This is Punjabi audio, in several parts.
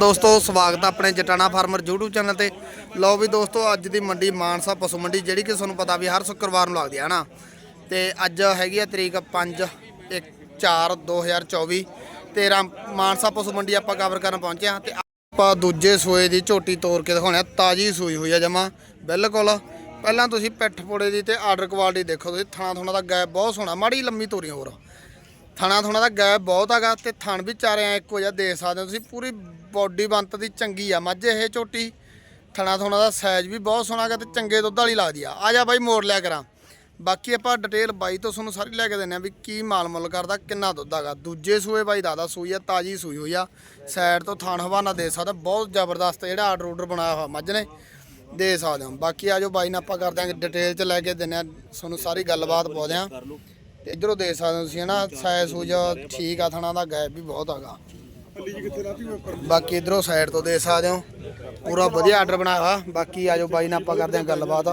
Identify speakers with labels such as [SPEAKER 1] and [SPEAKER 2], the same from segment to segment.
[SPEAKER 1] ਦੋਸਤੋ, ਸਵਾਗਤ ਹੈ ਆਪਣੇ ਜਟਾਣਾ ਫਾਰਮਰ YouTube ਚੈਨਲ ਤੇ। ਲਓ ਵੀ ਦੋਸਤੋ, ਅੱਜ ਦੀ ਮੰਡੀ ਮਾਨਸਾ ਪਸ਼ੂ ਮੰਡੀ, ਜਿਹੜੀ ਕਿ ਤੁਹਾਨੂੰ ਪਤਾ ਵੀ ਹਰ ਸ਼ੁੱਕਰਵਾਰ ਨੂੰ ਲੱਗਦੀ ਹੈ ਨਾ ਤੇ ਅੱਜ ਹੈਗੀ ਆ ਤਰੀਕ 5 1 4 2024 ਤੇ ਰਾਮ- ਮਾਨਸਾ ਪਸ਼ੂ ਮੰਡੀ ਆਪਾਂ ਕਵਰ ਕਰਨ ਪਹੁੰਚੇ ਹਾਂ ਤੇ ਆਪਾਂ ਦੂਜੇ ਸੂਏ ਦੀ ਝੋਟੀ ਤੋੜ ਕੇ ਦਿਖਾਉਣੇ ਆ, ਤਾਜੀ ਸੂਈ ਹੋਈ ਆ ਜਮਾ, ਬਿਲਕੁਲ। ਪਹਿਲਾਂ ਤੁਸੀਂ ਪਿੱਠ ਪੋੜੇ ਦੀ ਤੇ ਆਰਡਰ ਕੁਆਲਿਟੀ ਦੇਖੋ ਤੁਸੀਂ, ਥਣਾ ਥੁਣਾ ਦਾ ਗੈਪ ਬਹੁਤ ਸੋਹਣਾ, ਮਾੜੀ ਲੰਮੀ ਤੋਰੀ ਹੋਰ। ਥਣਾ ਥੋਣਾ ਦਾ ਗੈਪ ਬਹੁਤ ਹੈਗਾ, ਤੇ ਥਣ ਵੀ ਚਾਰੇ ਐ ਇੱਕੋ ਜਿਹਾ ਦੇਖ ਸਕਦੇ ਹੋ ਤੁਸੀਂ, ਪੂਰੀ ਬੋਡੀ ਬੰਤ ਦੀ ਚੰਗੀ ਆ, ਮੱਝ ਇਹ ਝੋਟੀ ਥਣਾ ਥੁਣਾ ਦਾ ਸਾਈਜ਼ ਵੀ ਬਹੁਤ ਸੋਹਣਾ ਹੈਗਾ ਤੇ ਚੰਗੇ ਦੁੱਧ ਵਾਲੀ ਲੱਗਦੀ ਆ। ਆ ਜਾ ਬਾਈ ਮੋੜ ਲਿਆ ਕਰਾਂ। ਬਾਕੀ ਆਪਾਂ ਡਿਟੇਲ ਬਾਈ ਤੋਂ ਤੁਹਾਨੂੰ ਸਾਰੀ ਲੈ ਕੇ ਦਿੰਨੇ ਆ ਵੀ ਕੀ ਮਾਲ ਮੁੱਲ ਕਰਦਾ, ਕਿੰਨਾ ਦੁੱਧ ਹੈਗਾ। ਦੂਜੇ ਸੂਏ ਬਾਈ ਦਾਦਾ ਸੂਈ ਆ, ਤਾਜੀ ਸੂਈ ਹੋਈ ਆ। ਸਾਈਡ ਤੋਂ ਥਾਣ ਹਵਾਨਾ ਦੇ ਸਕਦਾ, ਬਹੁਤ ਜ਼ਬਰਦਸਤ ਜਿਹੜਾ ਆਰਡਰ ਆਰਡਰ ਬਣਾਇਆ ਹੋਇਆ ਮੱਝ ਨੇ, ਦੇ ਸਕਦੇ ਹੋ ਬਾਕੀ ਆਜੋ ਬਾਈ ਨਾਲ ਆਪਾਂ ਕਰਦੇ ਦਿਆਂਗੇ ਡਿਟੇਲ ਚ ਲੈ ਕੇ ਦਿੰਨੇ ਆ, ਤੁਹਾਨੂੰ ਸਾਰੀ ਗੱਲਬਾਤ ਪਾਉਂਦੇ ਆ। ਤੇ ਇਧਰੋਂ ਦੇਖ ਸਕਦੇ ਹੋ ਤੁਸੀਂ ਹਨਾ ਸਾਈਜ਼ ਸੂਜ ਠੀਕ ਆ, ਥਣਾ ਦਾ ਗੈਪ ਵੀ ਬਹੁਤ ਹੈਗਾ। ਬਾਕੀ ਇਧਰੋਂ ਸਾਈਡ ਤੋਂ ਦੇਖ ਸਕਦੇ ਹੋ। ਪੂਰਾ ਵਧੀਆ ਆਰਡਰ ਬਣਾਇਆ ਬਾਕੀ ਆਜੋ ਬਾਈ ਨਾਲ ਆਪਾਂ ਕਰਦੇ ਹਾਂ ਗੱਲਬਾਤ।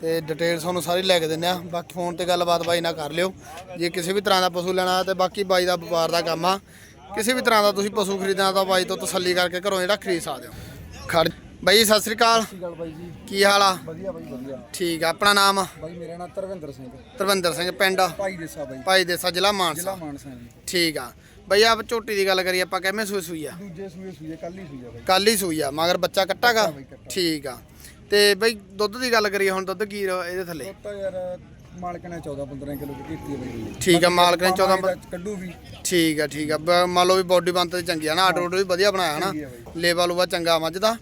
[SPEAKER 1] ਤੇ ਡਿਟੇਲ ਤੁਹਾਨੂੰ ਸਾਰੀ ਲੈ ਕੇ ਦਿੰਦੇ ਆ ਬਾਕੀ ਫੋਨ ਤੇ ਗੱਲਬਾਤ ਬਾਈ ਨਾਲ ਕਰ ਲਿਓ। ਜੇ ਕਿਸੇ ਵੀ ਤਰ੍ਹਾਂ ਦਾ ਪਸ਼ੂ ਲੈਣਾ ਤੇ ਬਾਕੀ ਬਾਈ ਦਾ ਵਪਾਰ ਦਾ ਕੰਮ ਆ। ਕਿਸੇ ਵੀ ਤਰ੍ਹਾਂ ਦਾ ਤੁਸੀਂ ਪਸ਼ੂ ਖਰੀਦਣਾ ਤਾਂ ਬਾਈ ਤੋਂ ਤਸੱਲੀ ਕਰਕੇ ਘਰੋਂ ਜਿਹੜਾ ਖਰੀਦ ਸਕਦੇ ਹੋ। ਖੜ ਬਾਈ ਸਤਿ ਸ੍ਰੀ ਅਕਾਲ। ਕੀ ਹਾਲ ਆ?
[SPEAKER 2] ਵਧੀਆ ਬਾਈ ਵਧੀਆ।
[SPEAKER 1] ਠੀਕ ਆ। ਆਪਣਾ ਨਾਮ?
[SPEAKER 2] ਬਾਈ ਮੇਰਾ ਨਾਮ ਤਰਵਿੰਦਰ ਸਿੰਘ।
[SPEAKER 1] ਤਰਵਿੰਦਰ ਸਿੰਘ ਪਿੰਡ?
[SPEAKER 2] ਭਾਈ ਦੇਸਾ ਬਾਈ।
[SPEAKER 1] ਭਾਈ ਦੇਸਾ ਜ਼ਿਲ੍ਹਾ ਮਾਨਸਾ।
[SPEAKER 2] ਜ਼ਿਲ੍ਹਾ ਮਾਨਸਾ ਜੀ।
[SPEAKER 1] ਠੀਕ ਆ। ਬਈ ਆਪ ਝੋਟੀ ਦੀ ਗੱਲ ਕਰੀਏ ਆਪਾਂ ਕਿਵੇਂ ਸੂਈ ਸੂਈ ਆ?
[SPEAKER 2] ਦੂਜੇ ਸੂਏ ਸੂਏ ਕੱਲ ਹੀ ਸੂਏ ਬਾਈ।
[SPEAKER 1] ਕੱਲ ਹੀ ਸੂਈ ਆ ਮਗਰ ਬੱਚਾ ਕੱਟਾਗਾ
[SPEAKER 2] ਬਈ ਕੱਟਾ।
[SPEAKER 1] ਠੀਕ ਆ। ਤੇ ਬਈ ਦੁੱਧ ਦੀ ਗੱਲ ਕਰੀਏ ਹੁਣ ਦੁੱਧ ਕੀ ਰ- ਇਹਦੇ ਥੱਲੇ?
[SPEAKER 2] ਉਹ ਤਾਂ ਯਾਰ ਮਾਲਕ ਨੇ 14 15 ਕਿਲੋ ਦੀ ਕੀਤੀ ਹੈ ਬਾਈ।
[SPEAKER 1] ਠੀਕ ਆ ਮਾਲਕ ਨੇ 14
[SPEAKER 2] ਇਹਦਾ ਕੱਢੂ ਵੀ।
[SPEAKER 1] ਠੀਕ ਆ ਠੀਕ ਆ। ਬ- ਮੰਨ ਲਓ ਵੀ ਬਾਡੀ ਬੰਤ ਦੀ ਚੰਗੀ ਆ ਨਾ ਆਟੋ ਵੀ ਵਧੀਆ ਬਣਾਇਆ ਹਨਾ?
[SPEAKER 2] ਚੰਗੀ ਆ ਬਈ।
[SPEAKER 1] ਲੇਵਾ ਲੂਵਾ ਚੰਗਾ ਮੱਝ ਦਾ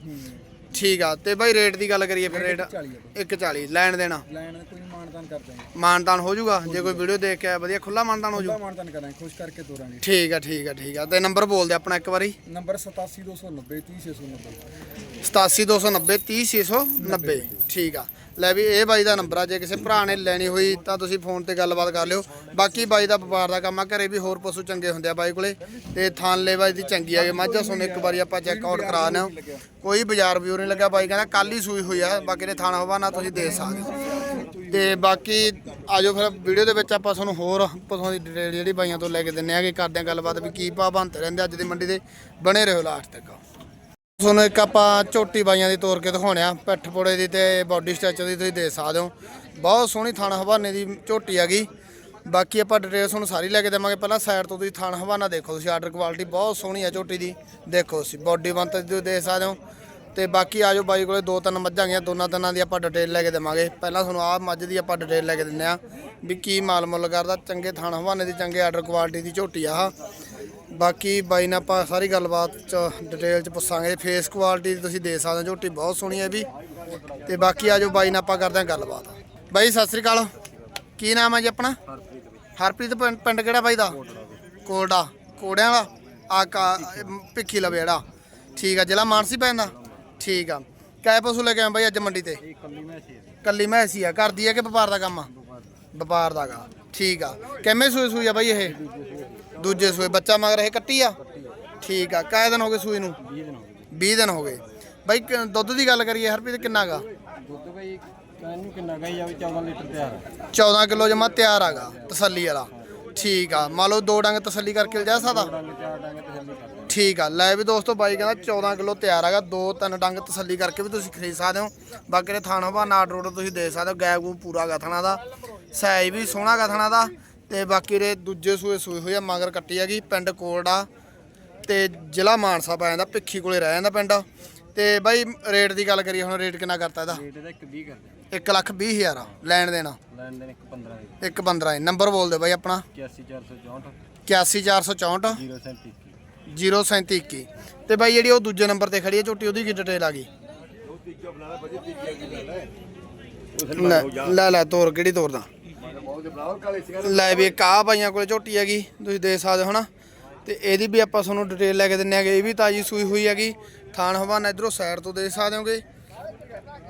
[SPEAKER 1] ਠੀਕ ਆ ਤੇ ਬਈ ਰੇਟ ਦੀ ਗੱਲ ਕਰੀਏ ਫਿਰ ਰੇਟ
[SPEAKER 2] 40 ਹੈ
[SPEAKER 1] 140 ਲੈਣ ਦੇਣਾ।
[SPEAKER 2] ਲੈਣ ਦਾ ਕੋਈ ਮਾਨਦਾਨ ਕਰ ਦਾਂਗੇ
[SPEAKER 1] ਮਾਨਤਾਨ ਹੋ ਜਾਊਗਾ? ਜੇ ਕੋਈ ਵੀਡੀਓ ਦੇਖ ਕੇ ਆਇਆ ਵਧੀਆ ਖੁੱਲਾ ਮਾਨਤਾਨ ਹੋ
[SPEAKER 2] ਉਹਦਾ
[SPEAKER 1] ਜਾਊ
[SPEAKER 2] ਮਾਨਦਾਨ ਕਰਾਂਗੇ ਖੁਸ਼ ਕਰਕੇ ਤੋਰਾਂਗੇ।
[SPEAKER 1] ਠੀਕ ਆ ਠੀਕ ਆ ਠੀਕ ਆ। ਤੇ ਨੰਬਰ ਬੋਲ ਦੇ ਆਪਣਾ ਇੱਕ ਵਾਰੀ।
[SPEAKER 2] ਨੰਬਰ 87290 30690
[SPEAKER 1] 87290 30690 ਠੀਕ ਆ। ਲੈ ਵੀ ਇਹ ਬਾਈ ਦਾ ਨੰਬਰ ਆ, ਜੇ ਕਿਸੇ ਭਰਾ ਨੇ ਲੈਣੀ ਹੋਈ ਤਾਂ ਤੁਸੀਂ ਫੋਨ ਤੇ ਗੱਲਬਾਤ ਕਰ ਲਿਓ। ਬਾਕੀ ਬਾਈ ਦਾ ਵਪਾਰ ਦਾ ਕੰਮ ਆ, ਘਰੇ ਵੀ ਹੋਰ ਪਸ਼ੂ ਚੰਗੇ ਹੁੰਦੇ ਆ ਬਾਈ ਕੋਲੇ। ਤੇ ਥਾਨ ਲੈ ਬਾਈ ਦੀ ਚੰਗੀ ਆ ਮਾਝਾ ਸੁਣ ਇੱਕ ਵਾਰੀ ਆਪਾਂ ਚੈੱਕ ਆਊਟ ਕਰਾ ਲਿਓ ਕੋਈ ਬਾਜ਼ਾਰ ਵੀ ਨਹੀਂ ਲੱਗਾ ਬਾਈ, ਕਹਿੰਦਾ ਕੱਲ ਹੀ ਸੂਈ ਹੋਈ ਆ, ਬਾਕੀ ਨੇ ਥਾਣਾ ਹਵਾਨਾ ਤੁਸੀਂ ਦੇ ਸਕਦੇ ਹੋ। ਤੇ ਬਾਕੀ ਆਜੋ ਫਿਰ ਵੀਡੀਓ ਦੇ ਵਿੱਚ ਆਪਾਂ ਤੁਹਾਨੂੰ ਹੋਰ ਪਸ਼ੂਆਂ ਦੀ ਡਿਟੇਲ ਜਿਹੜੀ ਬਾਈਆਂ ਤੋਂ ਲੈ ਕੇ ਦਿੰਨੇ ਆਗੇ ਕਰਦੇ ਆ ਗੱਲਬਾਤ ਵੀ ਕੀ ਭਾਅ ਬੰਤੇ ਰਹਿੰਦੇ ਅੱਜ ਦੀ ਮੰਡੀ ਦੇ। ਬਣੇ ਰਹੋ ਲਾਸਟ ਤੱਕ। ਤੁਹਾਨੂੰ ਇੱਕ ਆਪਾਂ ਝੋਟੀ ਬਾਈਆਂ ਦੀ ਤੋਰ ਕੇ ਦਿਖਾਉਣੇ ਆ। ਪਿੱਠ ਪੋੜੇ ਦੀ ਤੇ ਬਾਡੀ ਸਟਰਕਚਰ ਦੀ ਤੁਸੀਂ ਦੇਖ ਸਕਦੇ ਹੋ। ਬਹੁਤ ਸੋਹਣੀ ਥਣ ਹਵਾਨੇ ਦੀ ਝੋਟੀ ਹੈਗੀ। ਬਾਕੀ ਆਪਾਂ ਡਿਟੇਲ ਤੁਹਾਨੂੰ ਸਾਰੀ ਲੈ ਕੇ ਦੇਵਾਂਗੇ। ਪਹਿਲਾਂ ਸਾਈਡ ਤੋਂ ਤੁਸੀਂ ਥਣ ਹਵਾਨਾ ਦੇਖੋ ਤੁਸੀਂ ਆਰਡਰ ਕੁਆਲਿਟੀ ਬਹੁਤ ਸੋਹਣੀ ਆ ਝੋਟੀ ਦੀ। ਦੇਖੋ ਤੁਸੀਂ ਬਾਡੀ ਬੰਤ ਦੀ ਤੁਸੀਂ ਦੇਖ ਸਕਦੇ ਹੋ। ਤੇ ਬਾਕੀ ਆਜੋ ਬਾਈ ਕੋਲੇ, ਦੋ ਤਿੰਨ ਮੱਝਾਂ ਗਈਆਂ ਦੋਨਾਂ ਤਿੰਨਾਂ ਦੀ ਆਪਾਂ ਡਿਟੇਲ ਲੈ ਕੇ ਦੇਵਾਂਗੇ। ਪਹਿਲਾਂ ਤੁਹਾਨੂੰ ਆਹ ਮੱਝ ਦੀ ਆਪਾਂ ਡਿਟੇਲ ਲੈ ਕੇ ਦਿੰਨੇ ਆ ਵੀ ਕੀ ਮਾਲ ਮੁੱਲ ਕਰਦਾ। ਚੰਗੇ ਥਣ ਹਵਾਨੇ ਦੀ, ਚੰਗੇ ਆਰਡਰ ਕੁਆਲਿਟੀ ਦੀ ਝੋਟੀ ਆ ਆਹ। ਬਾਕੀ ਬਾਈ ਨਾਲ ਆਪਾਂ ਸਾਰੀ ਗੱਲਬਾਤ ਚ ਡਿਟੇਲ ਚ ਪੁੱਛਾਂਗੇ। ਫੇਸ ਕੁਆਲਿਟੀ ਤੁਸੀਂ ਦੇ ਸਕਦੇ ਹੋ, ਝੋਟੀ ਬਹੁਤ ਸੋਹਣੀ ਹੈ ਵੀ। ਤੇ ਬਾਕੀ ਆਜੋ ਬਾਈ ਨਾਲ ਆਪਾਂ ਕਰਦੇ ਹਾਂ ਗੱਲਬਾਤ। ਬਾਈ, ਸਤਿ ਸ੍ਰੀ ਅਕਾਲ। ਕੀ ਨਾਮ ਹੈ ਜੀ ਆਪਣਾ? ਹਰਪ੍ਰੀਤ ਪਿੰਡ- ਪਿੰਡ ਕਿਹੜਾ ਬਾਈ ਦਾ? ਕੋੜਾ ਕੋੜਿਆਂ ਦਾ? ਆ ਕਾ, ਭਿੱਖੀ ਲਵੇ ਜਿਹੜਾ। ਠੀਕ ਆ, ਜ਼ਿਲ੍ਹਾ ਮਾਨਸੀ ਪੈਂਦਾ ਠੀਕ ਆ। ਕਾਇ ਪਸ਼ੂ ਲੈ ਕੇ ਆਏ ਬਾਈ ਅੱਜ ਮੰਡੀ ਤੇ? ਕੱਲੀ ਮੈਸੀ ਆ। ਕਰਦੀ ਆ ਕਿ ਵਪਾਰ ਦਾ ਕੰਮ ਆ? ਵਪਾਰ ਦਾ ਠੀਕ ਆ। ਕਿਵੇਂ ਸੂਈ ਸੂਈ ਆ ਬਾਈ ਇਹ? ਦੂਜੇ ਸੂਏ ਬੱਚਾ ਮਗਰ ਇਹ ਕੱਟੀ ਆ? ਠੀਕ ਆ ਕਾਇ ਦਿਨ ਹੋ ਗਏ ਸੂਈ ਨੂੰ? 20 ਦਿਨ ਹੋ ਗਏ। ਬਾਈ ਕ- ਦੁੱਧ ਦੀ ਗੱਲ ਕਰੀਏ ਹਰਪ੍ਰੀਤ ਕਿੰਨਾ ਗਾ?
[SPEAKER 2] ਦੁੱਧ ਬਾਈ ਕਾਨੂੰ ਕਿੰਨਾ ਗਈ ਆ 14 ਲੀਟਰ ਤਿਆਰ
[SPEAKER 1] 14 ਕਿਲੋ ਜਮਾ ਤਿਆਰ ਆਗਾ ਤਸੱਲੀ ਵਾਲਾ। ਠੀਕ ਆ ਮੰਨ ਲਓ ਦੋ ਡੰਗ ਤਸੱਲੀ ਕਰਕੇ ਲਿਜਾ ਸਕਦਾ?
[SPEAKER 2] ਡੰਗ ਚਾਰ ਡੰਗ ਤਸੱਲੀ ਕਰ
[SPEAKER 1] ਠੀਕ ਆ ਲੈ ਵੀ ਦੋਸਤੋ ਬਾਈ ਕਹਿੰਦਾ 14 ਕਿਲੋ ਤਿਆਰ ਹੈਗਾ ਦੋ ਤਿੰਨ ਡੰਗ ਤਸੱਲੀ ਕਰਕੇ ਵੀ ਤੁਸੀਂ ਖਰੀਦ ਸਕਦੇ ਹੋ। ਬਾਕੀ ਦੇ ਥਾਣਾ ਬਾ ਨਾਟ ਰੋਡ ਤੁਸੀਂ ਦੇ ਸਕਦੇ ਹੋ ਗੈਪ ਗੂ ਪੂਰਾ ਗਥਣਾ ਦਾ। ਸਾਈਜ਼ ਵੀ ਸੋਹਣਾ ਗਥਣਾ ਦਾ। ਤੇ ਬਾਕੀ ਦੇ ਦੂਜੇ ਸੂਏ ਸੂਏ ਹੋਈ ਆ ਮਗਰ ਕੱਟੀ ਹੈਗੀ ਪਿੰਡ ਕੋਲਡਾ ਤੇ ਜ਼ਿਲ੍ਹਾ ਮਾਨਸਾ ਪੈ ਜਾਂਦਾ ਭਿੱਖੀ ਕੋਲੇ ਰਹਿ ਜਾਂਦਾ ਪਿੰਡ। ਤੇ ਬਾਈ ਰੇਟ ਦੀ ਗੱਲ ਕਰੀਏ ਹੁਣ ਰੇਟ ਕਿੰਨਾ ਕਰਤਾ ਇਹਦਾ?
[SPEAKER 2] ਰੇਟ ਇਹਦਾ 1 20 ਕਰਦੇ
[SPEAKER 1] 1 ਲੱਖ 20 ਹਜ਼ਾਰ ਲੈਣ ਦੇਣਾ।
[SPEAKER 2] ਲੈਣ ਦੇਣ 1 15 ਦੇ।
[SPEAKER 1] ਇੱਕ 15 ਹੈ ਨੰਬਰ ਬੋਲ ਦਿਓ ਬਾਈ ਆਪਣਾ।
[SPEAKER 2] 81464
[SPEAKER 1] 81464
[SPEAKER 2] 037
[SPEAKER 1] 03721 ਤੇ ਬਾਈ ਜਿਹੜੀ ਉਹ ਦੂਜੇ ਨੰਬਰ ਤੇ ਖੜੀ ਹੈ ਝੋਟੀ ਉਹਦੀ ਕੀ ਡਿਟੇਲ ਆ ਗਈ? ਲੈ। ਲੈ ਲੈ ਤੋਰ ਕਿਹੜੀ ਤੋਰਦਾ? ਲੈ ਵੀ ਇੱਕ ਆ ਬਾਈਆਂ ਕੋਲੇ ਝੋਟੀ ਹੈਗੀ ਤੁਸੀਂ ਦੇਖ ਸਕਦੇ ਹੋ ਹਨਾ। ਤੇ ਇਹਦੀ ਵੀ ਆਪਾਂ ਤੁਹਾਨੂੰ ਡਿਟੇਲ ਲੈ ਕੇ ਦਿੰਨੇ ਆਗੇ ਇਹ ਵੀ ਤਾਜੀ ਸੂਈ ਹੋਈ ਹੈਗੀ। ਥਾਨ ਹਵਾਨਾ ਇਧਰੋਂ ਸਾਈਡ ਤੋਂ ਦੇਖ ਸਕਦੇ ਹੋਗੇ।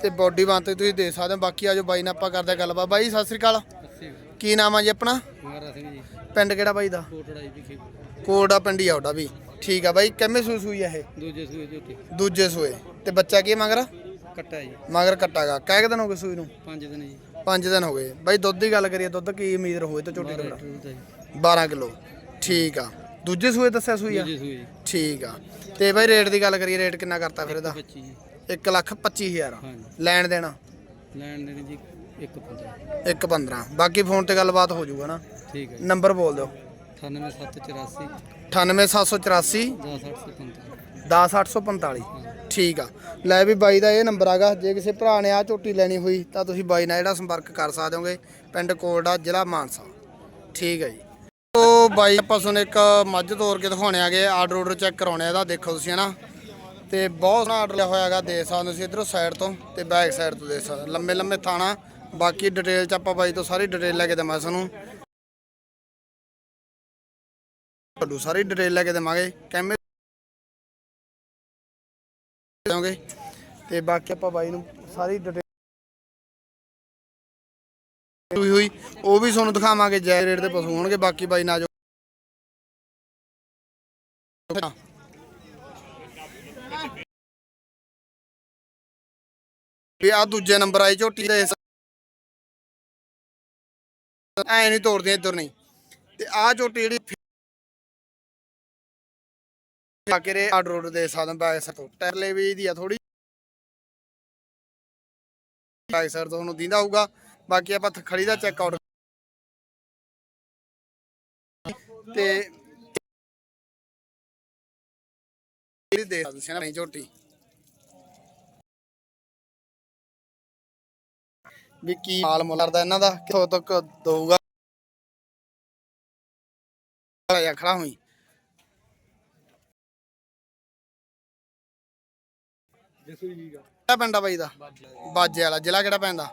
[SPEAKER 1] ਤੇ ਬਾਡੀ ਤੇ ਤੁਸੀਂ ਦੇਖ ਸਕਦੇ ਹੋ ਬਾਕੀ ਆਜੋ ਬਾਈ ਨਾਲ ਆਪਾਂ ਕਰਦੇ ਗੱਲਬਾਤ। ਬਾਈ ਸਤਿ ਸ੍ਰੀ ਅਕਾਲ। ਕੀ ਨਾਮ ਆ ਜੀ ਆਪਣਾ? ਪਿੰਡ ਕਿਹੜਾ ਬਾਈ ਦਾ?
[SPEAKER 2] ਕੋਟੜਾ
[SPEAKER 1] ਪਿੰਡੀ ਆ ਉਹਦਾ ਵੀ। ਠੀਕ ਆ ਬਾਈ ਕਿੰਨੇ ਸੂਈ ਸੂਈ ਆ ਇਹ?
[SPEAKER 2] ਦੂਜੇ ਸੂਏ ਝੋਟੀ।
[SPEAKER 1] ਦੂਜੇ ਸੂਏ। ਤੇ ਬੱਚਾ ਕੀ ਮਗਰ?
[SPEAKER 2] ਕੱਟਾ ਜੀ।
[SPEAKER 1] ਮਗਰ ਕੱਟਾਗਾ ਕਹਿ ਦਿਨ ਹੋ ਗਏ ਸੂਈ ਨੂੰ?
[SPEAKER 2] 5 ਦਿਨ ਜੀ।
[SPEAKER 1] 5 ਦਿਨ ਹੋ ਗਏ। ਬਾਈ ਦੁੱਧ ਦੀ ਗੱਲ ਕਰੀਏ ਦੁੱਧ ਕੀ ਉਮੀਦ ਹੋਵੇ ਤਾਂ ਝੋਟੀ ਦਾ
[SPEAKER 2] ਲੀਟਰ ਦਾ ਜੀ
[SPEAKER 1] 12 ਕਿਲੋ। ਠੀਕ ਆ। ਦੂਜੇ ਸੂਏ ਦੱਸਿਆ ਸੂਈ ਆ? ਠੀਕ ਆ। ਤੇ ਬਾਈ ਰੇਟ ਦੀ ਗੱਲ ਕਰੀਏ ਰੇਟ ਕਿੰਨਾ ਕਰਤਾ ਫਿਰ ਇਹਦਾ?
[SPEAKER 2] 25 ਜੀ।
[SPEAKER 1] 1 ਲੱਖ 25000
[SPEAKER 2] ਹਾਂਜੀ।
[SPEAKER 1] ਲੈਣ ਦੇਣਾ?
[SPEAKER 2] ਲੈਣ ਦੇਣ ਜੀ 1.15
[SPEAKER 1] 1 15 ਬਾਕੀ ਫੋਨ ਤੇ ਗੱਲਬਾਤ ਹੋ ਜਾਊਗਾ ਨਾ।
[SPEAKER 2] ਠੀਕ ਹੈ
[SPEAKER 1] ਨੰਬਰ ਬੋਲ ਦਿਓ।
[SPEAKER 2] 98784
[SPEAKER 1] 98784
[SPEAKER 2] 10845
[SPEAKER 1] 10845 ਠੀਕ ਆ। ਲੈ ਵੀ ਬਾਈ ਦਾ ਇਹ ਨੰਬਰ ਆਗਾ। ਜੇ ਕਿਸੇ ਭਰਾ ਨੇ ਆ ਝੋਟੀ ਲੈਣੀ ਹੋਈ, ਤਾਂ ਤੁਸੀਂ ਬਾਈ ਨਾਲ ਜਿਹੜਾ ਸੰਪਰਕ ਕਰ ਸਕਦੇ ਹੋਗੇ। ਪਿੰਡ ਕੋਲਡਾ, ਜ਼ਿਲ੍ਹਾ ਮਾਨਸਾ। ਠੀਕ ਆ ਜੀ। ਉਹ ਬਾਈ, ਆਪਾਂ ਤੁਹਾਨੂੰ ਇੱਕ ਮੱਝ ਤੋਰ ਕੇ ਦਿਖਾਉਣੇ ਆਗੇ। ਆਰਡਰ ਆਰਡਰ ਚੈੱਕ ਕਰਾਉਣੇ ਆ ਇਹਦਾ, ਦੇਖੋ ਤੁਸੀਂ ਹਨਾ। ਤੇ ਬਹੁਤ ਸੋਹਣਾ ਆਰਡਰ ਲਿਆ ਹੋਇਆ ਹੈਗਾ ਦੇ ਸਕਦੇ ਤੁਸੀਂ ਇਧਰੋਂ ਸਾਈਡ ਤੋਂ ਤੇ ਬੈਕ ਸਾਈਡ ਤੋਂ ਦੇ ਸਕਦੇ ਹੋ। ਲੰਮੇ ਲੰਮੇ ਥਾਣਾ। ਬਾਕੀ ਡਿਟੇਲ ਚ ਆਪਾਂ ਬਾਈ ਤੋਂ ਸਾਰੀ ਡਿਟੇਲ ਲੈ ਕੇ ਦੇਵਾਂ ਤੁਹਾਨੂੰ। ਤੁਹਾਨੂੰ ਸਾਰੀ ਡਿਟੇਲ ਲੈ ਕੇ ਦੇਵਾਂਗੇ। ਕੈਮਰੇ ਦੇਵਾਂਗੇ ਤੇ ਬਾਕੀ ਆਪਾਂ ਬਾਈ ਨੂੰ ਸਾਰੀ ਡਿਟੇਲ ਹੋਈ ਹੋਈ, ਉਹ ਵੀ ਤੁਹਾਨੂੰ ਦਿਖਾਵਾਂਗੇ, ਜੈ ਰੇਟ ਦੇ ਪਸ਼ੂ ਹੋਣਗੇ। ਬਾਕੀ ਬਾਈ ਨਾ ਜੋ ਵੀ ਆ ਦੂਜੇ ਨੰਬਰ ਆਈ ਝੋਟੀ ਦੇ ਐ ਨਹੀਂ ਤੋੜਦੇ ਇੱਧਰ ਨਹੀਂ। ਤੇ ਆ ਝੋਟੀ ਜਿਹੜੀ ਬਾਕੀ ਰੇ ਆਰਡਰ ਆਰਡਰ ਦੇ ਸਕਦੇ ਬੈਕ ਸਾਈਡ ਤੋਂ ਟਰਲੇ ਵੀ ਦੀ ਆ ਥੋੜੀ ਬੈਕ ਸਾਈਡ ਤੁਹਾਨੂੰ ਦਿੰਦਾ ਹੋਊਗਾ। ਬਾਕੀ ਆਪਾਂ ਖੜੀ ਦਾ ਚੈੱਕ ਆਊਟ ਤੇ ਦੇ ਸਕਦੇ ਨਹੀਂ ਝੋਟੀ। ਵੀ ਕੀ ਹਾਲ ਮੁੱਲ ਦਾ ਇਹਨਾਂ ਦਾ, ਕਿੱਥੋਂ ਤੱਕ ਦਊਗਾ। ਖੜਾ ਹੋਈ।
[SPEAKER 2] ਜੇ ਸੂਈ ਜੀ
[SPEAKER 1] ਕਿਹੜਾ ਪਿੰਡ ਆ ਬਾਈ ਦਾ? ਬਾਜੇ ਵਾਲਾ ਜ਼ਿਲ੍ਹਾ ਕਿਹੜਾ ਪੈਂਦਾ?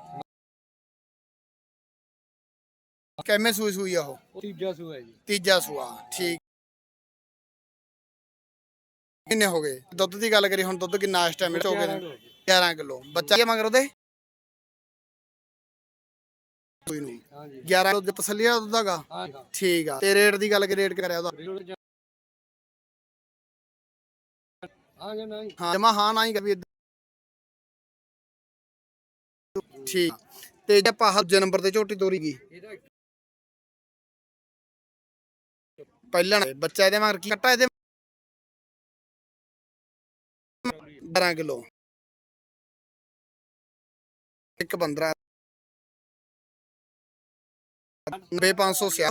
[SPEAKER 1] ਕਿੰਨੇ ਸੂਈ ਸੂਈ ਆ
[SPEAKER 2] ਉਹ? ਤੀਜਾ ਸੂਆ ਜੀ।
[SPEAKER 1] ਤੀਜਾ ਸੂਆ ਠੀਕ। ਕਿੰਨੇ ਹੋ ਗਏ? ਦੁੱਧ ਦੀ ਗੱਲ ਕਰੀ ਹੁਣ ਦੁੱਧ ਕਿੰਨਾ ਇਸ ਟਾਈਮ ਹੋ ਗਏ 11 ਕਿਲੋ ਬੱਚਾ ਕੀ ਮਗਰ ਉਹਦੇ? ਸੂਈ ਨੂੰ
[SPEAKER 2] ਹਾਂਜੀ।
[SPEAKER 1] 11 ਕਿਲੋ ਦੇ ਤਸੱਲੀ ਆ ਦੁੱਧ ਦਾਗਾ
[SPEAKER 2] ਹਾਂ।
[SPEAKER 1] ਠੀਕ ਆ। ਤੇ ਰੇਟ ਦੀ ਗੱਲ ਕਰੀ ਰੇਟ ਕਰਿਆ ਉਹਦਾ?
[SPEAKER 2] ਹਾਂ ਜਾਂ ਨਹੀਂ
[SPEAKER 1] ਹਾਂ। ਜਮਾ ਹਾਂ ਨਾ ਹੀ ਕਰੀ ਠੀਕ। ਆ। ਤੇ ਜੇ ਆਪਾਂ ਹੱਜੇ ਨੰਬਰ ਤੇ ਝੋਟੀ ਤੋਰੀ ਗਈ।
[SPEAKER 2] ਇਹਦਾ
[SPEAKER 1] ਪਹਿਲਾਂ ਬੱਚਾ ਇਹਦੇ ਮਗਰ ਕੀ ਕੱਟਾ ਇਹਦੇ 12 ਕਿਲੋ। ਇੱਕ 15 9500 ਸਿਆ